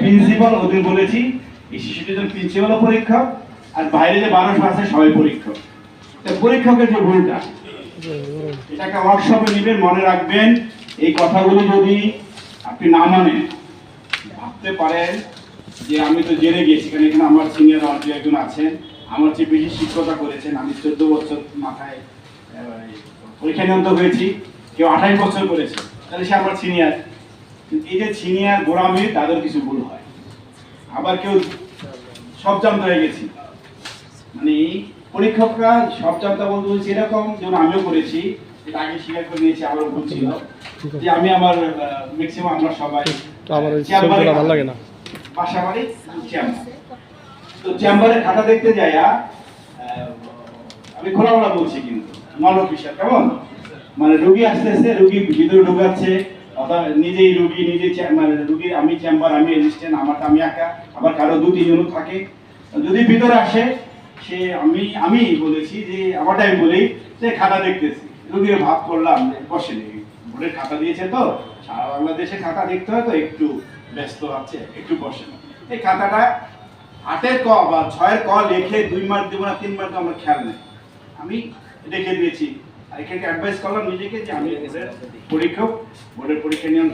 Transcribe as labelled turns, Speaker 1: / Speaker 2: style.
Speaker 1: Principal ওদের বলেছি, এই শিশুটির জন্য প্রিন্সিপালও পরীক্ষক আর বাইরে যে বারোশো আছে, সবাই পরীক্ষক। তো পরীক্ষকের যে ভুলটা, এটাকে ওয়ার্কশপে নেবেন, মনে রাখবেন, এই কথাগুলো যদি আপনি না মানেন, ভাবতে পারেন যে আমি তো জেনে গেছি কারণ এখানে আমার সিনিয়র আর দু একজন আছেন, আমার চেয়ে বেশি শিক্ষকতা করেছেন, আমি চোদ্দ বছর মাথায় পরীক্ষা নিয়ন্ত্রণ হয়েছি, কেউ আঠাশ বছর করেছে, তাহলে সে আমার সিনিয়র এই যে সিনিয়র গোড়ামি তাদের কিছু ভুল হয়। আবার কেউ সব জানতে হয়ে গেছি। মানে পরীক্ষকরা সব জানতে বলতে বলছি এরকম যেমন আমিও করেছি এটা আগে স্বীকার করে নিয়েছি আবার যে আমি আমার ম্যাক্সিমাম আমরা সবাই চেম্বারে
Speaker 2: ভালো লাগে না।
Speaker 1: বাসা বাড়ি চেম্বার। তো চেম্বারে খাতা দেখতে যাইয়া আমি খোলামেলা বলছি কিন্তু কেমন? মানে রুগী আসতেছে রুগী ভিতরে ঢুকাচ্ছে অর্থাৎ নিজেই রুগী নিজে মানে রুগীর আমি চেম্বার, আমি অ্যাসিস্ট্যান্ট আমারটা আমি একা, আবার কারও দু তিনজন থাকে। যদি ভিতরে আসে, সে আমি আমি বলেছি যে আমারটা আমি বলি যে খাতা দেখতেছি। রুগীর ভাব করলাম বসে নেই। বোর্ডের খাতা দিয়েছে তো, সারা বাংলাদেশে খাতা দেখতে হয় তো, একটু ব্যস্ত আছে, একটু বসে না। এই খাতাটা আটের ক বা ছয়ের ক লিখে দুই মার্ক দেবো না, তিন মার্ক আমার খেয়াল নেই। আমি রেখে দিয়েছি। এখানে অ্যাডভাইস করলাম নিজেকে যে আমি পরীক্ষক বোর্ডের পরীক্ষা নিয়ন্ত্রণ